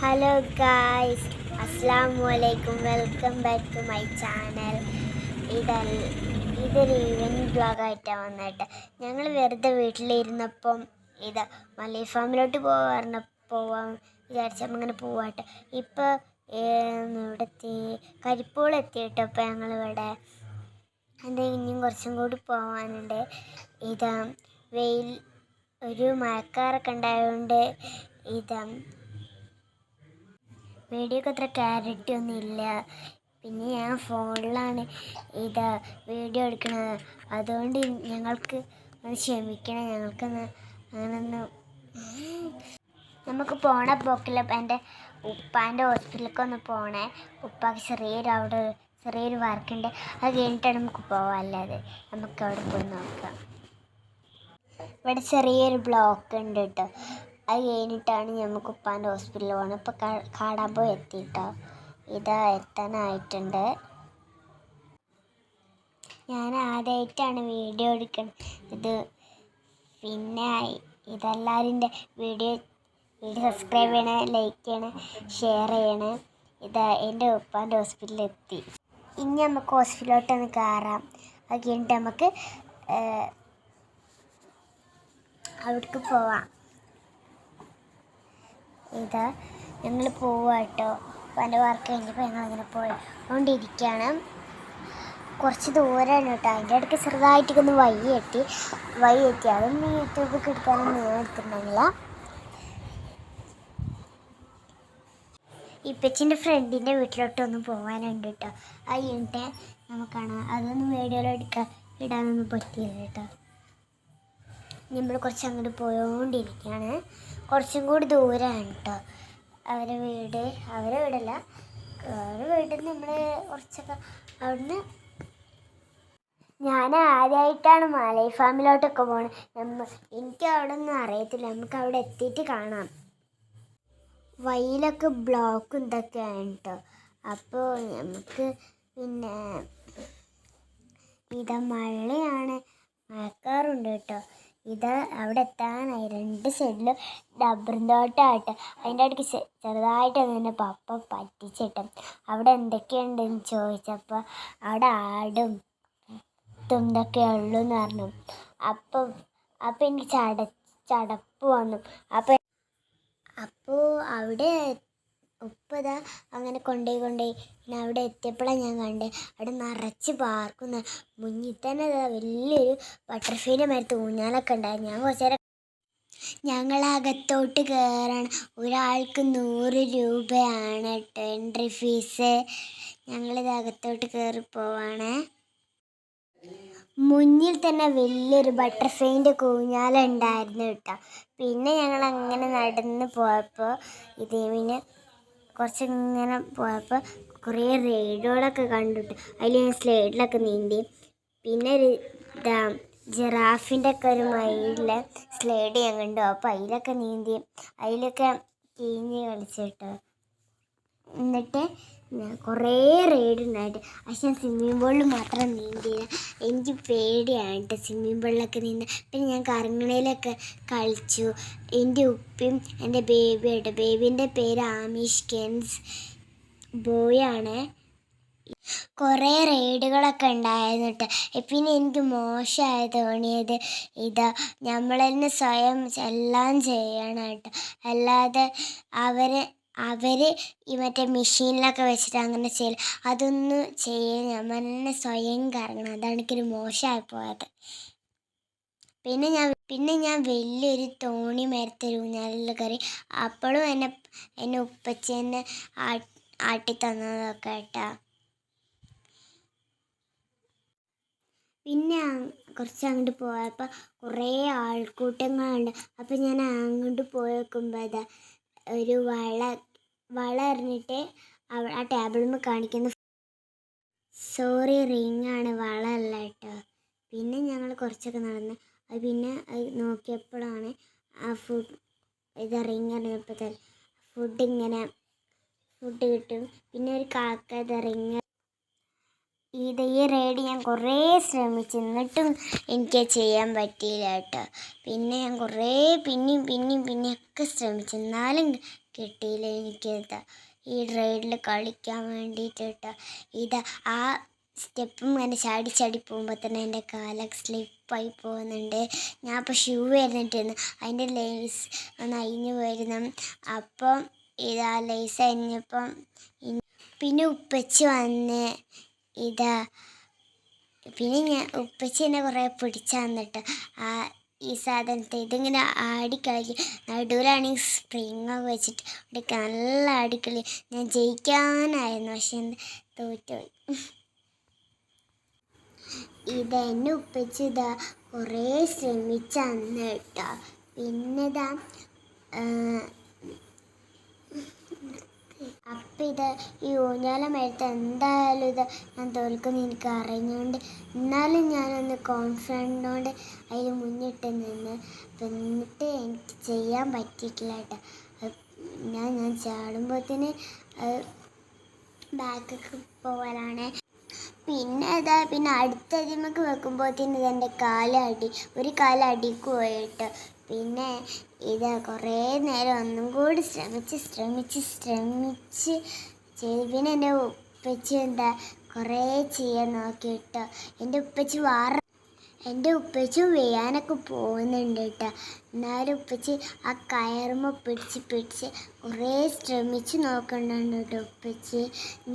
Hello guys അസ്സാം വലൈക്കും welcome back to my channel ഇതൽ ഇതൊരു ഈവനിങ് ബ്ലോഗായിട്ടാണ് വന്നിട്ട്. ഞങ്ങൾ വെറുതെ വീട്ടിലിരുന്നപ്പം ഇത് മലൈ ഫാമിലോട്ട് പോകാറുണ്ട് പോവാൻ വിചാരിച്ച അങ്ങനെ പോവാട്ടെ. ഇപ്പോൾ ഇവിടെത്തി കരിപ്പൂൾ എത്തിയിട്ട് അപ്പോൾ ഞങ്ങളിവിടെ. അത് ഇനിയും കുറച്ചും കൂടി പോകാനുണ്ട് ഇതാ വെയിൽ ഒരു മഴക്കാറൊക്കെ ഉണ്ടായതുകൊണ്ട് ഇതാ വീഡിയോക്ക് അത്ര ക്ലാരിറ്റി ഒന്നും ഇല്ല പിന്നെ ഞാൻ ഫോണിലാണ് ഇത് വീഡിയോ എടുക്കുന്നത് അതുകൊണ്ട് ഞങ്ങൾക്ക് ക്ഷമിക്കണം. ഞങ്ങൾക്കൊന്ന് അങ്ങനൊന്ന് നമുക്ക് പോണ പോക്കിൽ എന്റെ ഉപ്പാന്റെ ഹോസ്പിറ്റലിലേക്ക് ഒന്ന് പോണേ. ഉപ്പാക്ക് ചെറിയൊരു അവിടെ ചെറിയൊരു വർക്കുണ്ട് അത് കഴിഞ്ഞിട്ടാണ് നമുക്ക് പോകാമല്ലാതെ നമുക്ക് അവിടെ പോയി നോക്കാം. ഇവിടെ ചെറിയൊരു ബ്ലോക്ക് ഉണ്ട് കേട്ടോ. അത് കഴിഞ്ഞിട്ടാണ് നമുക്ക് ഉപ്പാന്റെ ഹോസ്പിറ്റലിൽ പോകുന്നത് ഇപ്പോൾ കാടാമ്പോ എത്തി കേട്ടോ ഇതാ എത്താനായിട്ടുണ്ട്. ഞാൻ ആദ്യമായിട്ടാണ് വീഡിയോ എടുക്കുന്നത് ഇത് പിന്നെ ഇതെല്ലാവരും വീഡിയോ വീഡിയോ സബ്സ്ക്രൈബ് ചെയ്യണേ ലൈക്ക് ചെയ്യണേ ഷെയർ ചെയ്യണേ ഇതാ എന്റെ ഉപ്പാന്റെ ഹോസ്പിറ്റലിൽ എത്തി. ഇനി നമുക്ക് ഹോസ്പിറ്റലിലോട്ടൊന്ന് കയറാം അത് കഴിഞ്ഞിട്ട് നമുക്ക് അവിടേക്ക് പോവാം. ഇതാ ഞങ്ങൾ പോവുക കേട്ടോ എന്റെ വർക്ക് കഴിഞ്ഞപ്പോൾ ഞങ്ങൾ അങ്ങനെ പോയിക്കൊണ്ടിരിക്കുകയാണ് കുറച്ച് ദൂരമാണ് കേട്ടോ അതിന്റെ ഇടയ്ക്ക് ചെറുതായിട്ടൊക്കെ ഒന്ന് വഴി എത്തി വഴി എത്തി അതൊന്നും യൂട്യൂബിൽ എടുക്കാനൊന്നും ഞാൻ എടുത്തിട്ടുണ്ടെങ്കില ഇപ്പച്ചിന്റെ ഫ്രണ്ടിന്റെ വീട്ടിലോട്ടൊന്ന് പോകാനുണ്ട് കേട്ടോ ആ കഴിഞ്ഞിട്ട് നമുക്കാണ് അതൊന്നും വീഡിയോയിൽ എടുക്കാൻ ഇടാനൊന്നും പറ്റിയില്ല കേട്ടോ നമ്മൾ കുറച്ച് അങ്ങോട്ട് പോയോണ്ടിരിക്കുകയാണ് കുറച്ചും കൂടി ദൂരമാണ് കേട്ടോ അവരെ വീട് അവരെ വീടല്ല. അവരെ വീട്ടിൽ നമ്മൾ കുറച്ചൊക്കെ അവിടുന്ന് ഞാൻ ആദ്യമായിട്ടാണ് മാലൈ ഫാമിലോട്ടൊക്കെ പോണത് നമ്മ എനിക്ക് അവിടെ ഒന്നും അറിയത്തില്ല. നമുക്ക് അവിടെ എത്തിയിട്ട് കാണാം. വഴിയിലൊക്കെ ബ്ലോക്കും ഇതൊക്കെയാണ് കേട്ടോ അപ്പോൾ നമുക്ക് പിന്നെ ഇതാ മഴയാണ്. മഴക്കാറുണ്ട് കേട്ടോ ഇത് അവിടെ എത്താനായി. രണ്ട് സൈഡിലും ഡബ്ബറും തോട്ടമായിട്ട് അതിന്റെ ഇടയ്ക്ക് ചെറുതായിട്ട് തന്നെ പപ്പ പറ്റിച്ചിട്ട്. അവിടെ എന്തൊക്കെയുണ്ടെന്ന് ചോദിച്ചപ്പോൾ അവിടെ ആടും തുണ്ടൊക്കെ ഉള്ളൂ എന്ന് പറഞ്ഞു. അപ്പം അപ്പം എനിക്ക് ചട ചടപ്പ് വന്നു. അപ്പം അപ്പോൾ അവിടെ ഉപ്പതാ അങ്ങനെ കൊണ്ടേ കൊണ്ടേ പിന്നെ അവിടെ എത്തിയപ്പോഴാണ് ഞാൻ കണ്ടത് അവിടെ നിറച്ച് പാർക്കുന്ന മുന്നിൽ തന്നെ വലിയൊരു ബട്ടർഫ്ലൈന്റെ മരത്ത് ഊഞ്ഞാലൊക്കെ ഉണ്ടായി ഞാൻ കുറച്ച് നേരം ഞങ്ങൾ അകത്തോട്ട് കയറണം ഒരാൾക്ക് നൂറ് രൂപയാണ് കേട്ടോ എൻട്രി ഫീസ് ഞങ്ങളിത് അകത്തോട്ട് കയറി പോവാണ്. മുന്നിൽ തന്നെ വലിയൊരു ബട്ടർഫ്ലൈന്റെ കൂഞ്ഞാലുണ്ടായിരുന്നു കേട്ടോ പിന്നെ ഞങ്ങൾ അങ്ങനെ നടന്ന് പോയപ്പോൾ ഇതേ പിന്നെ കുറച്ച് ഇങ്ങനെ പോയപ്പോൾ കുറേ റൈഡുകളൊക്കെ കണ്ടിട്ട് അതിൽ ഞാൻ സ്ലൈഡിലൊക്കെ നീന്തി. പിന്നെ ഒരു ഇതാ ജിറാഫിന്റെ ഒക്കെ ഒരു മയിലെ സ്ലൈഡ് ഞാൻ കണ്ടു. അപ്പോൾ അതിലൊക്കെ നീന്തി അതിലൊക്കെ കീഞ്ഞ് കളിച്ചിട്ട്. എന്നിട്ട് കുറേ റൈഡ് ഉണ്ടായിട്ട്. പക്ഷെ ഞാൻ സ്വിമ്മിംഗ് പൂളിൽ മാത്രം നീന്തിയില്ല എനിക്ക് പേടിയാണ് കേട്ടോ സ്വിമ്മിംഗ് പൂളിലൊക്കെ നീന്ത പിന്നെ ഞാൻ കറങ്ങണയിലൊക്കെ കളിച്ചു. എന്റെ ഉപ്പയും എന്റെ ബേബിയായിട്ട് ബേബിന്റെ പേര് ആമീഷ് കെൻസ്. ബോയാണ്. കുറേ റൈഡുകളൊക്കെ ഉണ്ടായിരുന്നു കേട്ടോ പിന്നെ എനിക്ക് മോശമായി തോന്നിയത് ഇതാ നമ്മൾ തന്നെ സ്വയം എല്ലാം ചെയ്യണം കേട്ടോ അല്ലാതെ അവരെ അവർ ഈ മറ്റേ മെഷീനിലൊക്കെ വെച്ചിട്ട് അങ്ങനെ ചെയ്യൽ അതൊന്നും ചെയ്യാൻ ഞാൻ തന്നെ സ്വയം കറങ്ങണം. അതാണ് എനിക്കൊരു മോശമായി പോയത്. പിന്നെ ഞാൻ പിന്നെ ഞാൻ വലിയൊരു തോണി മരത്തിൽ ഊഞ്ഞാലിൽ കയറി അപ്പോഴും എന്നെ എന്നെ ഉപ്പച്ചി എന്നെ ആട്ടി തന്നതൊക്കെ കേട്ടാ. പിന്നെ കുറച്ച് അങ്ങോട്ട് പോയപ്പോൾ കുറേ ആൾക്കൂട്ടങ്ങളുണ്ട്. അപ്പോൾ ഞാൻ അങ്ങോട്ട് പോയി നോക്കുമ്പോൾ അതാ ഒരു വള വള എറിഞ്ഞിട്ട് ആ ടേബിളിൽ കാണിക്കുന്ന സോറി റിങ് ആണ് വള അല്ല കേട്ടോ പിന്നെ ഞങ്ങൾ കുറച്ചൊക്കെ നടന്ന് അത് പിന്നെ നോക്കിയപ്പോഴാണ് ആ ഫുഡ് ഇത് റിങ് അറിഞ്ഞപ്പോൾ ഫുഡ് ഇങ്ങനെ ഫുഡ് കിട്ടും. പിന്നെ ഒരു കാക്ക ഇത് റിങ് ഇത് ഈ റൈഡ് ഞാൻ കുറേ ശ്രമിച്ചു. എന്നിട്ടും എനിക്ക് ചെയ്യാൻ പറ്റിയില്ല കേട്ടോ പിന്നെ ഞാൻ കുറേ പിന്നെയും പിന്നെയും പിന്നെയൊക്കെ ശ്രമിച്ചു. എന്നാലും കിട്ടിയില്ല എനിക്കിത്? ഈ റൈഡിൽ കളിക്കാൻ വേണ്ടിയിട്ട് കേട്ടോ ഇത് ആ സ്റ്റെപ്പ് ഇങ്ങനെ ചാടി ചാടി പോകുമ്പോൾ തന്നെ എന്റെ കാലൊക്കെ സ്ലിപ്പായി പോകുന്നുണ്ട്. ഞാൻ അപ്പോൾ ഷൂ വരുന്നിട്ടിരുന്നു. അതിന്റെ ലേസ് ഒന്ന് അഴിഞ്ഞു പോയിരുന്നു. അപ്പം ഇതാ ലേസ് അഴിഞ്ഞപ്പം പിന്നെ ഉപ്പച്ചി വന്ന് ഇതാ പിന്നെ ഞാൻ ഉപ്പച്ചി എന്നെ കുറേ പിടിച്ചു തന്നിട്ട് ആ ഈ സാധനത്തെ ഇതിങ്ങനെ ആടിക്കളിക്കും നടുവിലാണെങ്കിൽ സ്പ്രിങ് ഒക്കെ വെച്ചിട്ട് ഇവിടേക്ക് നല്ല ആടിക്കളി ഞാൻ ജയിക്കാനായിരുന്നു പക്ഷെ തോറ്റുപോയി. ഇതെന്നെ എന്നെ ഇതാ കുറേ ശ്രമിച്ചന്ന് കേട്ടോ. പിന്നെ ഇതാ അപ്പം ഇത് ഈ ഊഞ്ഞാല മേലത്ത് എന്തായാലും ഇത് ഞാൻ തോൽക്കും എനിക്ക് അറിഞ്ഞുകൊണ്ട്. എന്നാലും ഞാനൊന്ന് കോൺഫിഡന്റോണ്ട് അതിൽ മുന്നിട്ട് നിന്ന്. എന്നിട്ട് എനിക്ക് ചെയ്യാൻ പറ്റിയിട്ടില്ല കേട്ടോ. ഞാൻ ഞാൻ ചാടുമ്പോഴത്തേന് ബാക്കൊക്കെ പോകാനാണ് പിന്നെ അതാ പിന്നെ അടുത്ത അതിമക്ക് വെക്കുമ്പോഴത്തേന് ഇതെന്റെ കാലടി ഒരു കാലടിക്ക് പോയിട്ട് പിന്നെ ഇത് കുറേ നേരം ഒന്നും കൂടി ശ്രമിച്ച് ശ്രമിച്ച് ശ്രമിച്ച്. ചെയ്തു പിന്നെ എന്റെ ഉപ്പച്ചി എന്താ കുറേ ചെയ്യാൻ നോക്കിയിട്ട്. എന്റെ ഉപ്പച്ചി വാറ എന്റെ ഉപ്പച്ചി വേയാനൊക്കെ പോകുന്നുണ്ട് കേട്ടോ. എന്നാലും ഉപ്പച്ചി ആ കയറുമ്പോൾ പിടിച്ച് പിടിച്ച് കുറേ ശ്രമിച്ച് നോക്കണ്ടുണ്ട് കേട്ടോ ഉപ്പച്ചി.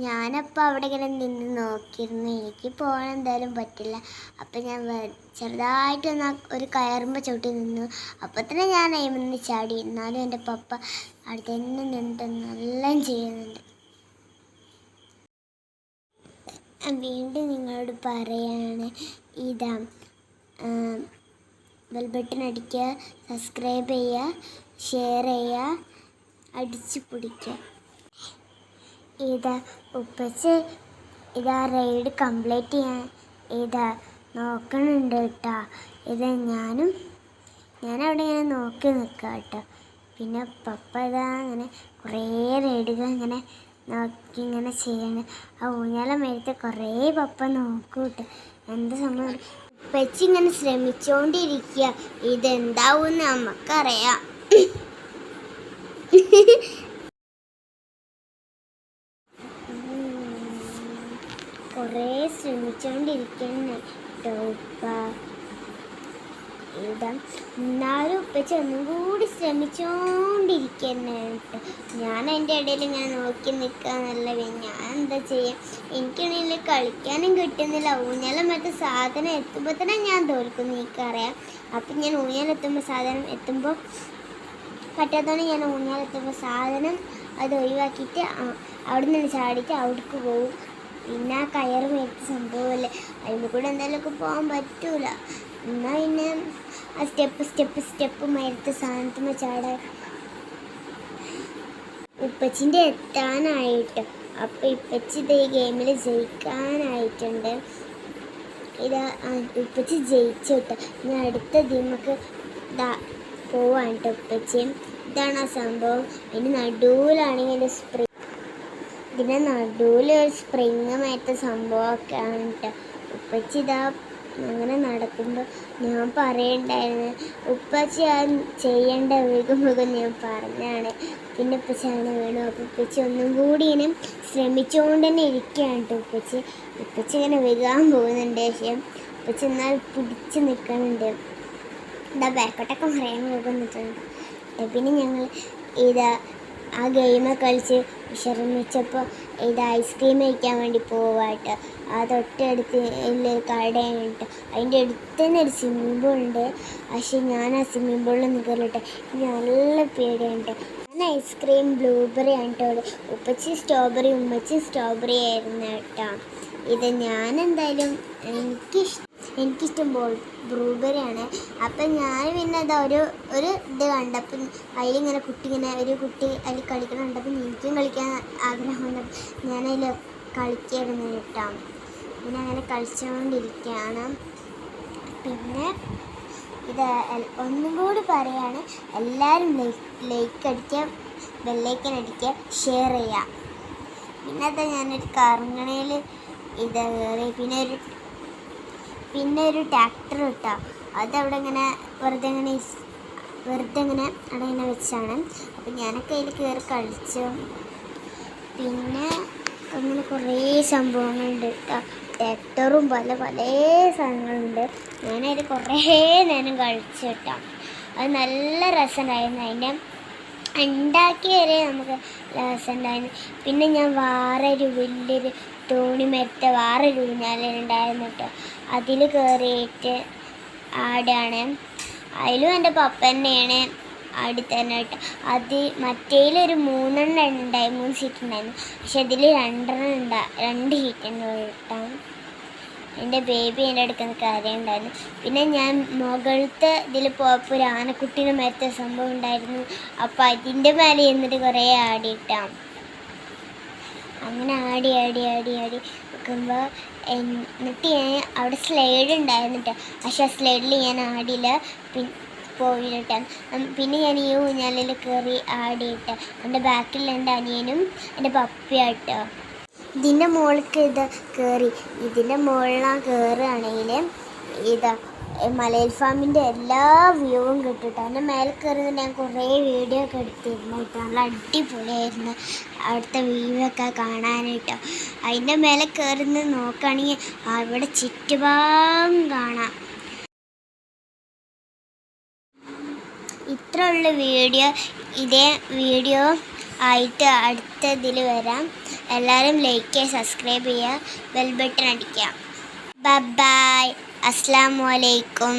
ഞാനപ്പോൾ അവിടെ ഇങ്ങനെ നിന്ന് നോക്കിയിരുന്നു. എനിക്ക് പോകാൻ എന്തായാലും പറ്റില്ല. അപ്പം ഞാൻ ചെറുതായിട്ട് ചെറുതായിട്ടൊന്ന് ഒരു കയറുമ്പോൾ ചവിട്ടി നിന്നു. അപ്പോൾ തന്നെ ഞാൻ അയിമെന്ന് ചാടി. എന്നാലും എന്റെ പപ്പ അവിടെ തന്നെ നിന്നിട്ട് നല്ല ചെയ്യുന്നുണ്ട്. വീണ്ടും നിങ്ങളോട് പറയാണ് ഇതാ ബെൽ ബട്ടൺ അടിക്കുക സബ്സ്ക്രൈബ് ചെയ്യുക ഷെയർ ചെയ്യുക അടിച്ചു പിടിക്കുക ഇതാ ഉപ്പച്ച്? ഇതാ റൈഡ് കംപ്ലീറ്റ് ചെയ്യാൻ. ഇതാ നോക്കണുണ്ട് കേട്ടോ. ഇത് ഞാനും ഞാനവിടെ ഇങ്ങനെ നോക്കി നിൽക്കുക കേട്ടോ. പിന്നെ പപ്പ ഇതാ അങ്ങനെ കുറേ റൈഡുകൾ ഇങ്ങനെ നോക്കി ഇങ്ങനെ ചെയ്യണം. ആ ഊഞ്ഞാലം മേലത്തെ കുറേ പപ്പ നോക്കും കേട്ടോ. എന്ത് സംഭവം? ഉപ്പച്ചി ഇങ്ങനെ ശ്രമിച്ചുകൊണ്ടിരിക്കുക ഇതെന്താവും നമുക്കറിയാം. കുറേ ശ്രമിച്ചുകൊണ്ടിരിക്കുന്ന കേട്ടോ ഇതാ എന്നാലും ഉപ്പച്ചി കൂടി ശ്രമിച്ചുകൊണ്ടിരിക്കുന്നു ഞാൻ എന്റെ ഇടയിൽ ഇങ്ങനെ നോക്കി നിൽക്കാന്നല്ല ഞാൻ എന്താ ചെയ്യാം? എനിക്കാണെങ്കിൽ കളിക്കാനും കിട്ടുന്നില്ല. ഊഞ്ഞാലും മറ്റേ സാധനം എത്തുമ്പോൾ തന്നെ ഞാൻ തോൽക്കുന്നു എനിക്കറിയാം അപ്പം ഞാൻ ഊഞ്ഞാലെത്തുമ്പോൾ സാധനം എത്തുമ്പോൾ പറ്റാത്തതുകൊണ്ട് ഞാൻ ഊഞ്ഞാലെത്തുമ്പോൾ സാധനം അത് ഒഴിവാക്കിയിട്ട് അവിടെ നിന്ന് ചാടിയിട്ട് അവിടേക്ക് പോകും പിന്നെ ആ കയറ് മേത്ത് സംഭവമല്ലേ? അതിന്റെ കൂടെ എന്തായാലും ഒക്കെ പോകാൻ പറ്റൂല. എന്നാൽ പിന്നെ ആ സ്റ്റെപ്പ് സ്റ്റെപ്പ് സ്റ്റെപ്പ് മരത്ത് സാധനത്തുമ്മ ചാടാൻ ഉപ്പച്ചിന്റെ എത്താനായിട്ട്. അപ്പം ഇപ്പച്ചി ഇത് ഈ ഗെയിമിൽ ജയിക്കാനായിട്ടുണ്ട്. ഇത് ഉപ്പച്ചി ജയിച്ചു ഞാൻ അടുത്ത നമുക്ക് ഇതാ പോവാണ് കേട്ടോ ഉപ്പച്ചിയും ഇതാണ് ആ സംഭവം. അതിന് നടുവിലാണെങ്കിൽ ഒരു സ്പ്രിങ് ഇതിന്റെ നടുവിൽ ഒരു സ്പ്രിങ് മേത്ത സംഭവമൊക്കെ ആണ് കേട്ടോ ഉപ്പച്ചി ഇതാ അങ്ങനെ നടക്കുമ്പോൾ ഞാൻ പറയണ്ടായിരുന്നു. ഉപ്പച്ച ചെയ്യേണ്ട മുഖം ഞാൻ പറഞ്ഞാണ് പിന്നെ ഉപ്പച്ചാണ് വീണു. അപ്പോൾ ഉപ്പച്ചി ഒന്നും കൂടി ഇങ്ങനെ ശ്രമിച്ചുകൊണ്ട് തന്നെ ഇരിക്കുകയാണ് കേട്ടോ ഉപ്പച്ചി. ഉപ്പച്ചി ഇങ്ങനെ വീകാൻ പോകുന്നുണ്ട്. പക്ഷേ ഉപ്പച്ചി എന്നാൽ പിടിച്ച് നിൽക്കുന്നുണ്ട്. എന്താ ബാക്കോട്ടൊക്കെ പറയാൻ പോകുന്നിട്ടുണ്ട് പിന്നെ ഞങ്ങൾ ഇതാ ആ ഗെയിമൊക്കെ കളിച്ച് വിശ്രമിച്ചപ്പോൾ ഇത് ഐസ്ക്രീം കഴിക്കാൻ വേണ്ടി പോവാട്ട്. ആ തൊട്ടടുത്ത് ഉള്ള കടയുണ്ട് അതിന്റെ അടുത്ത് തന്നെ ഒരു സ്വിമ്മിംഗ് പൂൾ ഉണ്ട്. പക്ഷേ ഞാൻ ആ സ്വിമ്മിംഗ് പൂളിൽ നിൽക്കലിട്ടെ നല്ല പേടിയുണ്ട് ഞാൻ ഐസ്ക്രീം ബ്ലൂബെറി ആണ് കേട്ടോ ഉപ്പച്ചി സ്ട്രോബെറി ഉമ്മച്ചി സ്ട്രോബെറി ആയിരുന്നു കേട്ടോ. ഇത് ഞാൻ എന്തായാലും എനിക്കിഷ്ടം. എനിക്കിഷ്ടം ബോൾ ബ്രൂബെറിയാണ്. അപ്പം ഞാൻ പിന്നെ അതാ ഒരു ഒരു ഇത് കണ്ടപ്പം അതിലിങ്ങനെ കുട്ടി ഇങ്ങനെ ഒരു കുട്ടി അതിൽ കളിക്കണം കണ്ടപ്പം എനിക്കും കളിക്കാൻ ആഗ്രഹം വന്നപ്പോൾ ഞാനതിൽ കളിക്കായിരുന്നു കേട്ടോ. പിന്നെ അങ്ങനെ കളിച്ചുകൊണ്ടിരിക്കുകയാണ് പിന്നെ ഇത് ഒന്നും കൂടി പറയാണ് എല്ലാവരും ലൈക്ക് അടിക്കുക ബെല്ലൈക്കൻ അടിക്കുക ഷെയർ ചെയ്യുക. പിന്നെ അതാ ഞാനൊരു കറങ്ങണയിൽ ഇത് കയറി പിന്നെ ഒരു പിന്നെ ഒരു ട്രാക്ടർ കിട്ടുക അതവിടെ ഇങ്ങനെ വെറുതെ ഇങ്ങനെ വെറുതെ ഇങ്ങനെ അവിടെ ഇങ്ങനെ വെച്ചാണ്. അപ്പം ഞാനൊക്കെ അതിൽ കയറി കളിച്ചു. പിന്നെ അങ്ങനെ കുറേ സംഭവങ്ങളുണ്ട് കേട്ടോ. ട്രാക്ടറും പല പല സാധനങ്ങളുണ്ട്. ഞാനതിൽ കുറേ നേരം കളിച്ചു കേട്ടോ. അത് നല്ല രസമുണ്ടായിരുന്നു. അതിന്റെ ഉണ്ടാക്കി വരെ നമുക്ക് രസമുണ്ടായിരുന്നു. പിന്നെ ഞാൻ വേറെ ഒരു വലിയൊരു തോണി മരത്തെ വേറെ ഒരു ഊഞ്ഞാലുണ്ടായിരുന്നു അതിൽ കയറിയിട്ട് ആടാണ്. അതിലും എന്റെ പപ്പ തന്നെയാണ് ആടി തന്നെ കേട്ടോ. അത് മറ്റേലൊരു മൂന്നെണ്ണം ഉണ്ടായി മൂന്ന് സീറ്റ് ഉണ്ടായിരുന്നു. പക്ഷെ അതിൽ രണ്ടെണ്ണം ഉണ്ടാ രണ്ട് സീറ്റ് കേട്ടോ. എന്റെ ബേബി എന്റെ അടുക്കുന്ന കാര്യം ഉണ്ടായിരുന്നു. പിന്നെ ഞാൻ മുകളിലത്തെ ഇതിൽ പോയപ്പോൾ ഒരു ആനക്കുട്ടീനെ മരത്തെ സംഭവം ഉണ്ടായിരുന്നു. അപ്പോൾ അതിന്റെ മേലെ എന്നിട്ട് കുറേ ആടിയിട്ടാം. അങ്ങനെ ആടി ആടി ആടി ആടി നിൽക്കുമ്പോൾ എന്നിട്ട് ഞാൻ അവിടെ സ്ലൈഡ് ഉണ്ടായിരുന്നിട്ട്. പക്ഷേ ആ സ്ലൈഡിൽ ഞാൻ ആടിയില്ല. പിന്നെ പോയിട്ടാ പിന്നെ ഞാൻ ഈ ഊഞ്ഞാലിൽ കയറി ആടിയിട്ട്. എന്റെ ബാക്കിൽ എന്റെ അനിയനും എന്റെ പപ്പിയായിട്ടോ ഇതിന്റെ മുകളിലേക്ക് ഇത് കയറി ഇതിന്റെ മുകളിലാണ് കയറുകയാണെങ്കിൽ ഇത് മലയിൽ ഫാമിന്റെ എല്ലാ വ്യൂവും കിട്ടിയിട്ട് അതിന്റെ മേലെ കയറുന്ന ഞാൻ കുറേ വീഡിയോ ഒക്കെ എടുത്തിരുന്നു കേട്ടോ. നല്ല അടിപൊളിയായിരുന്നു. അവിടുത്തെ വ്യൂ ഒക്കെ കാണാനായിട്ടോ. അതിന്റെ മേലെ കയറുന്ന നോക്കുകയാണെങ്കിൽ അവിടെ ചുറ്റുഭാഗം കാണാം. ഇത്ര ഉള്ള വീഡിയോ. ഇതേ വീഡിയോ ആയിട്ട് അടുത്ത ഇതിൽ വരാം. എല്ലാവരും ലൈക്ക് ചെയ്യുക സബ്സ്ക്രൈബ് ചെയ്യുക ബെൽ ബട്ടൺ അടിക്കുക. ബൈ അസ്സാം വലൈക്കും